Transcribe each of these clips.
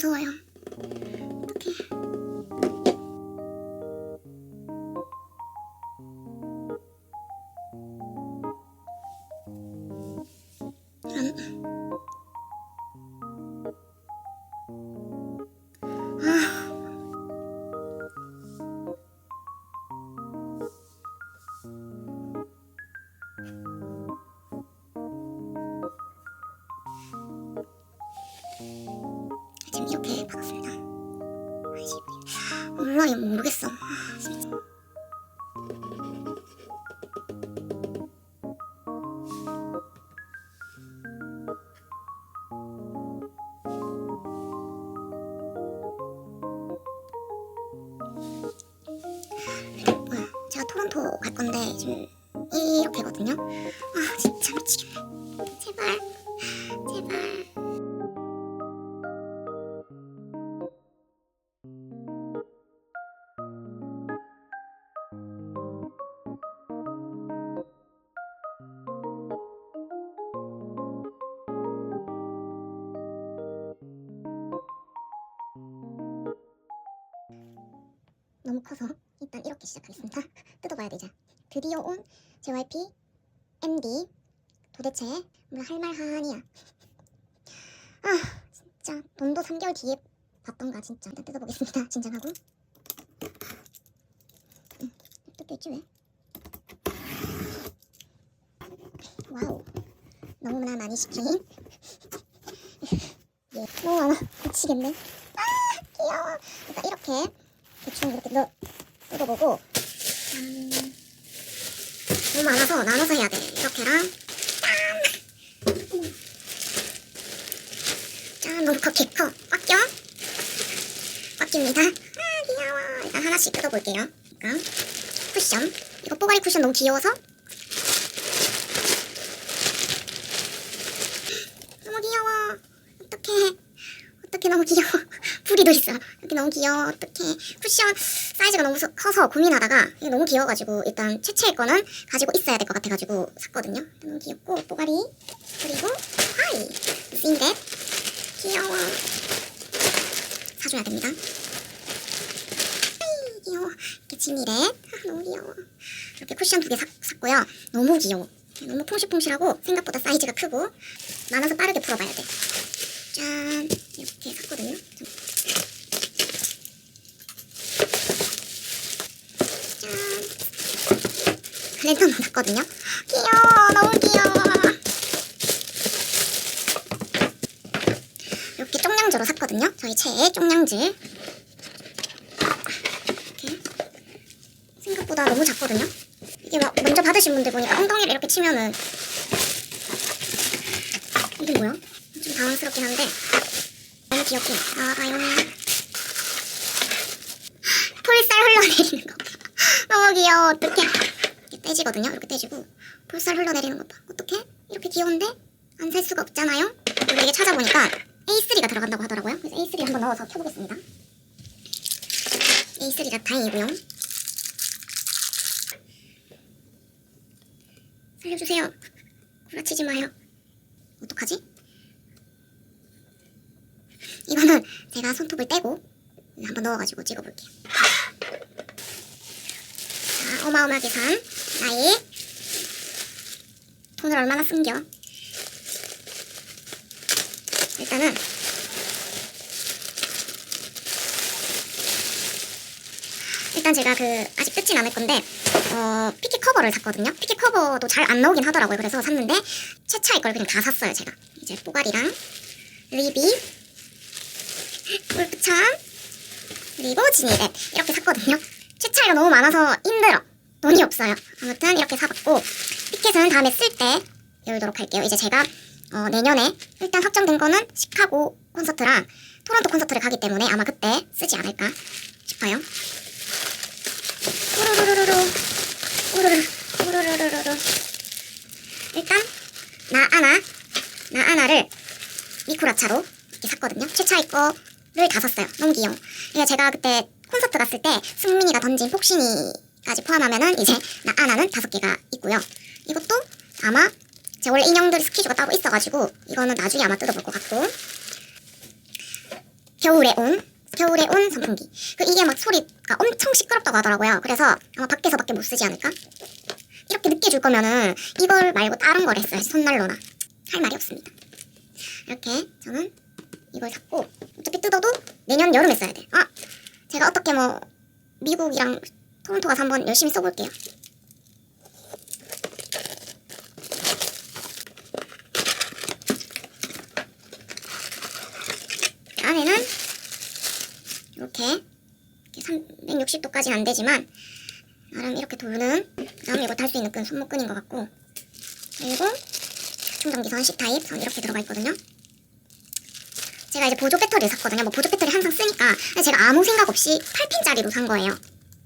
무서워요. 어떡해. 안. 아. 이렇게 받았습니다. 몰라, 이거 모르겠어. 토론토 갈 건데 지금 이렇게거든요. 아, 진짜 미치겠네. 제발. 너무 커서 일단 이렇게 시작하겠습니다. 뜯어봐야 돼 이제. 드디어 온 JYP MD 도대체 뭘 할 말 하니야. 아 진짜 돈도 3개월 뒤에 받던가 진짜 일단 뜯어보겠습니다. 진정하고. 응, 뜯겨있지 왜? 와우 너무나 많이 시킨 예, 너무 많아 미치겠네 아 귀여워 일단 이렇게 대충 이렇게 넣, 뜯어보고 음, 너무 많아서 나눠서 해야 돼. 이렇게랑 짠! 짠! 너무 커 개커 꽉 껴? 꽉 낍니다. 아 귀여워. 일단 하나씩 뜯어볼게요. 그러니까 쿠션. 이거 뽀가리 쿠션 너무 귀여워서 너무 귀여워 어떡해 어떡해 너무 귀여워 불이도 있어 이렇게 너무 귀여워. 어떡해. 쿠션 사이즈가 너무 서- 커서 고민하다가 이게 너무 귀여워가지고 일단 최채의 거는 가지고 있어야 될 것 같아가지고 샀거든요. 너무 귀엽고 뽀가리. 그리고 하이. 싱댓 귀여워. 사줘야 됩니다. 하이 귀여워. 이렇게 지미렛 아, 너무 귀여워. 이렇게 쿠션 두 개 샀고요. 너무 귀여워. 너무 퐁실퐁실하고 생각보다 사이즈가 크고 많아서 빠르게 풀어봐야 돼. 짠. 이렇게 샀거든요. 짠 랜턴 샀거든요. 귀여워 너무 귀여워. 이렇게 쪽량주로 샀거든요. 저희 최애 쪽량주. 이렇게 생각보다 너무 작거든요. 이게 막 먼저 받으신 분들 보니까 엉덩이를 이렇게 치면은 이게 뭐야? 좀 당황스럽긴 한데 너무 귀엽긴 나와봐요 폴살 흘러내리는 거 봐. 너무 귀여워 어떡해 떼지거든요. 이렇게 떼지고 폴살 흘러내리는 거봐 어떡해? 이렇게 귀여운데 안 살 수가 없잖아요. 그리고 이게 찾아보니까 A3가 들어간다고 하더라고요. 그래서 A3 한번 넣어서 켜보겠습니다. A3가 다행이고요. 살려주세요. 구라치지 마요. 어떡하지? 이거는 제가 손톱을 떼고 한번 넣어가지고 찍어볼게요. 자, 어마어마하게 산 나의 돈을 얼마나 숨겨. 일단은 일단 제가 그 아직 뜯진 않을 건데 어 피키 커버를 샀거든요. 피키 커버도 잘 안 나오긴 하더라고요. 그래서 샀는데 최차의 걸 그냥 다 샀어요. 제가 이제 뽀가리랑 리비 골프천 그리고 지니렛 이렇게 샀거든요. 최차이가 너무 많아서 힘들어. 돈이 없어요. 아무튼 이렇게 사봤고 피켓은 다음에 쓸 때 열도록 할게요. 이제 제가 어, 내년에 일단 확정된 거는 시카고 콘서트랑 토론토 콘서트를 가기 때문에 아마 그때 쓰지 않을까 싶어요. 우르르르르 우르르 우르르르르 일단 나 아나 나 아나를 미쿠라차로 이렇게 샀거든요. 최차이 거를 다 샀어요. 귀여워. 이게 제가 그때 콘서트 갔을 때 승민이가 던진 폭신이 까지 포함하면은 이제 나 아나는 다섯 개가 있고요. 이것도 아마 제가 원래 인형들 스키주가 따로 있어가지고 이거는 나중에 아마 뜯어볼 것 같고 겨울에 온 겨울에 온 선풍기. 그 이게 막 소리가 엄청 시끄럽다고 하더라고요. 그래서 아마 밖에서밖에 못 쓰지 않을까? 이렇게 늦게 줄 거면은 이걸 말고 다른 걸 했어야지 손난로나 할 말이 없습니다. 이렇게 저는 이걸 샀고 어차피 뜯어도 내년 여름에 써야 돼. 아 제가 어떻게 뭐 미국이랑 토론토 가서 한번 열심히 써볼게요. 안에는 이렇게 360도까지는 안 되지만 나름 이렇게 도는 그다음에 이거 달수 있는 끈 손목끈인 것 같고 그리고 충전기선 C타입 선 이렇게 들어가 있거든요. 제가 이제 보조 배터리를 샀거든요. 뭐 보조 배터리 항상 쓰니까 제가 아무 생각 없이 8핀짜리로 산 거예요.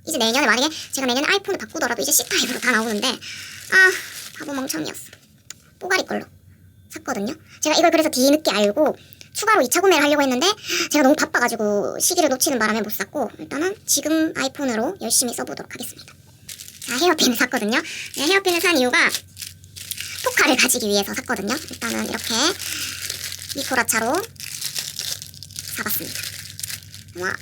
이제 내년에 만약에 제가 내년에 아이폰을 바꾸더라도 이제 C타입으로 다 나오는데 아 바보 멍청이었어. 뽀가리 걸로 샀거든요. 제가 이걸 그래서 뒤늦게 알고 추가로 2차 구매를 하려고 했는데 제가 너무 바빠가지고 시기를 놓치는 바람에 못 샀고 일단은 지금 아이폰으로 열심히 써보도록 하겠습니다. 자 헤어핀을 샀거든요. 네, 헤어핀을 산 이유가 포카를 가지기 위해서 샀거든요. 일단은 이렇게 미코라차로 사봤습니다. 아마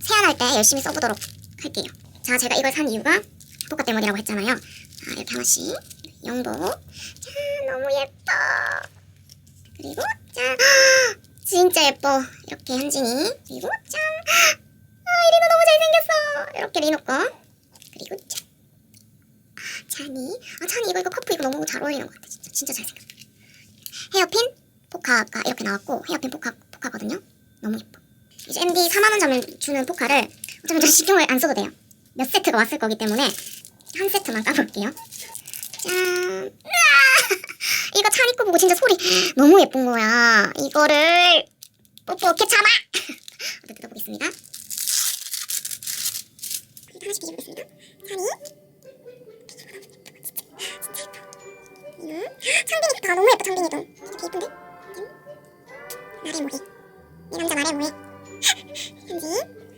세안할 때 열심히 써보도록 할게요. 자 제가 이걸 산 이유가 포카 때문이라고 했잖아요. 자 이렇게 하나씩. 영복 자 너무 예뻐. 그리고 짠 진짜 예뻐. 이렇게 현진이. 그리고 짠 아, 이리노 너무 잘생겼어. 이렇게 리노 거. 그리고 짠 아, 찬이. 아 찬이 이거 이거 커프 이거 너무 잘 어울리는 것 같아. 진짜 진짜 잘생겼어. 헤어핀 포카가 이렇게 나왔고 헤어핀 포카 포카거든요. 너무 예뻐. 이제 MD 4만원 주면 주는 포카를 어차피 저 신경을 안 써도 돼요 몇 세트가 왔을 거기 때문에 한 세트만 까볼게요 짠! 이거 찬이 거 보고 진짜 소리 너무 예쁜 거야. 이거를 뽀뽀 이렇게 잡아. 어떻게 뜯어보겠습니다. 하나씩 뒤집겠습니다. 찬이. 음, 창빈이 다 너무 예뻐 창빈이도. 되게 예쁜데? 음. 나래 모기. 이 남자 나래 모기. 현지.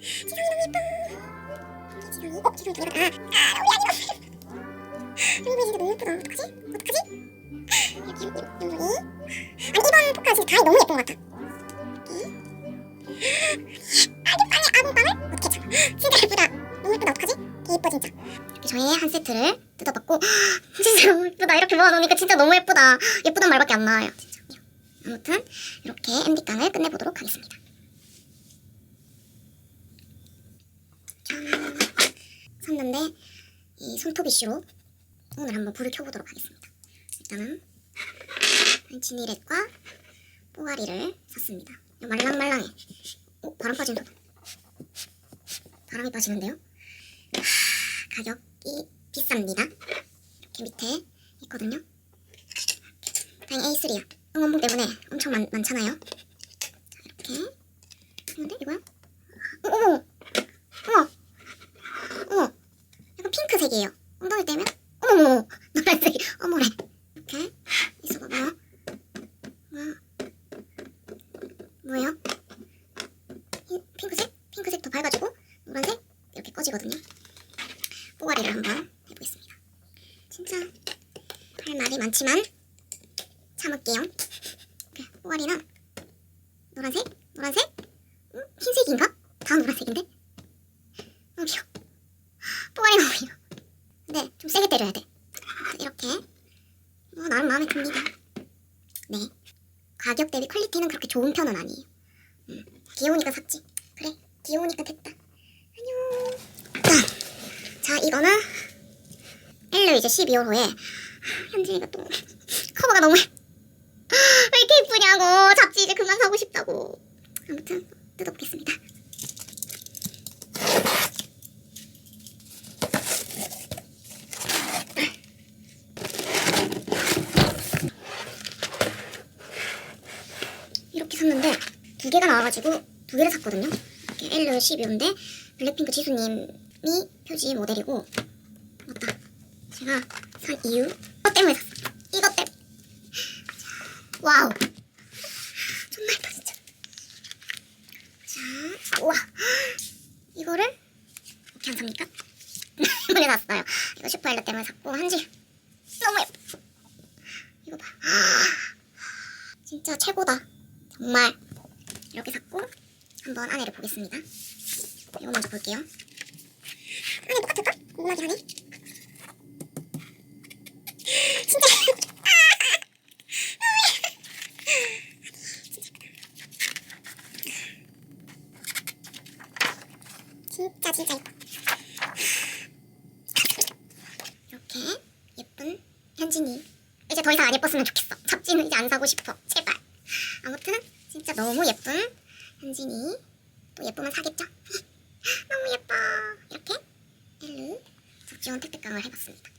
지성이 너무 예뻐. 어 지성이 더 예쁘다. 아 우리 아니 너무 진짜 너무 예쁘다. 어떡하지? 어떡하지? 이렇게 여기 아니 이번 포카 진짜 다이 너무 예쁜 것 같아 아기빵에 아궁빵을 어떻게 참 진짜 예쁘다 너무 예쁘다 어떡하지? 되게 예뻐 진짜 이렇게 저의 한 세트를 뜯어봤고 진짜 너무 예쁘다 이렇게 모아놓으니까 진짜 너무 예쁘다 예쁘단 말밖에 안 나와요 진짜 아무튼 이렇게 MD깡을 끝내보도록 하겠습니다 짠 샀는데 이 손톱 이슈로 오늘 한번 불을 켜보도록 하겠습니다 일단은 지니렛과 뽀가리를 샀습니다. 말랑말랑해. 오, 바람 빠지는 소리. 바람이 빠지는데요. 하, 가격이 비쌉니다. 이렇게 밑에 있거든요. 다행히 A3야. 응원봉 때문에 엄청 많, 많잖아요. 자, 이렇게. 근데 이거요? 어! 어머! 어머! 약간 핑크색이에요. 엉덩이 떼면? 어머머! 노란색이. 어머래. 이렇게 있어봐 봐요. 뭐야? 뭐예요? 이 핑크색? 핑크색 더 밝아지고 노란색 이렇게 꺼지거든요. 뽀가리를 한번 해보겠습니다. 진짜 할 말이 많지만 참을게요. 뽀가리는 노란색, 노란색, 음, 흰색인가? 다 노란색인데? 너무 귀여워. 뽀가리 너무 귀여워. 근데 좀 세게 때려야 돼. 이렇게 어, 나름 마음에 듭니다. 네. 가격 대비 퀄리티는 그렇게 좋은 편은 아니에요. 음, 귀여우니까 샀지. 그래, 귀여우니까 됐다. 안녕. 자, 이거는 엘르 이제 12월 후에 현진이가 또 커버가 너무 왜 이렇게 예쁘냐고 잡지 이제 그만 사고 싶다고. 아무튼 뜯어보겠습니다. 이렇게 샀는데 두 개가 나와가지고 두 개를 샀거든요. 이렇게 L 12호인데 블랙핑크 지수님이 표지 모델이고 맞다. 제가 산 이유 이것 때문에 샀어. 이것 때문에. 와우. 정말 예뻐 진짜. 자, 우와. 이거를 어떻게 안 삽니까? 이번에 샀어요. 이거 슈퍼엘러 때문에 샀고 한지 너무 예뻐. 이거 봐. 진짜 최고다. 정말 이렇게 샀고 한번 안에를 보겠습니다. 이거 먼저 볼게요. 안에 똑같을까? 궁금하긴 하네. 진짜. 진짜 진짜 예뻐. 이렇게 예쁜 현진이. 이제 더 이상 안 예뻤으면 좋겠어. 잡지는 이제 안 사고 싶어. 진짜 너무 예쁜 현진이. 또 예쁘면 사겠죠? 너무 예뻐. 이렇게 엘루 잡지원 택배깡을 해봤습니다.